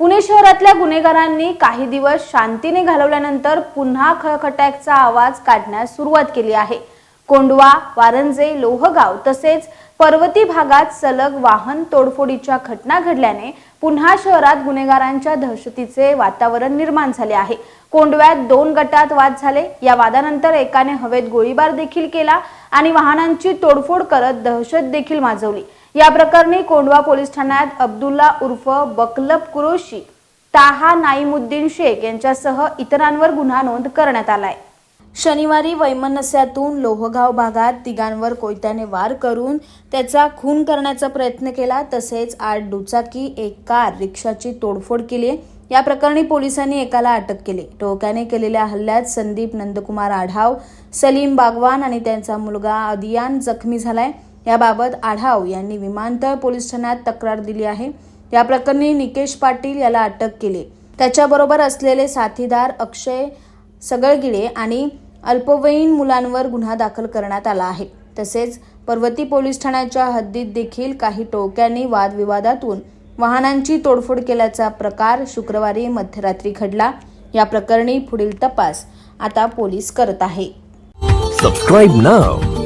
पुणे शहरातल्या गुन्हेगारांनी काही दिवस शांतीने घालवल्यानंतर पुन्हा खळखटॅकचा आवाज काढण्यास सुरुवात केली आहे. कोंडवा वारंजे लोहगाव तसेच पर्वती भागात सलग वाहन तोडफोडीच्या घटना घडल्याने पुन्हा शहरात गुन्हेगारांच्या दहशतीचे वातावरण निर्माण झाले आहे. कोंडव्यात दोन गटात वाद झाले. या वादानंतर एकाने हवेत गोळीबार देखील केला आणि वाहनांची तोडफोड करत दहशत देखील माजवली. या प्रकरणी कोंडवा पोलीस ठाण्यात अब्दुल्ला उर्फ बकलब कुरोशी ताहा नाईमुद्दीन शेख यांच्यासह इतरांवर गुन्हा नोंद करण्यात आलाय. शनिवारी वैमनस्यातून लोहगाव भागात तिघांवर कोयत्याने वार करून त्याचा खून करण्याचा प्रयत्न केला तसेच आठ दुचाकी एक कार रिक्षाची तोडफोड केली. या प्रकरणी पोलिसांनी एकाला अटक केली. टोक्याने केलेल्या हल्ल्यात संदीप नंदकुमार आढाव सलीम बागवान आणि त्यांचा मुलगा अदियान जखमी झालाय. याबाबत आढाव यांनी विमानतळ पोलीस ठाण्यात तक्रार दिली आहे. या प्रकरणी निकेश पाटील याला अटक केली. त्याच्याबरोबर असलेले साथीदार अक्षय सगळगिळे आणि अल्पवयीन मुलांवर गुन्हा दाखल करण्यात आला आहे. तसेच पर्वती पोलीस ठाण्याच्या हद्दीत देखील काही टोक्यांनी वादविवादातून वाहनांची तोडफोड केल्याचा प्रकार शुक्रवारी मध्यरात्री घडला. या प्रकरणी पुढील तपास आता पोलीस करत आहे. Subscribe now.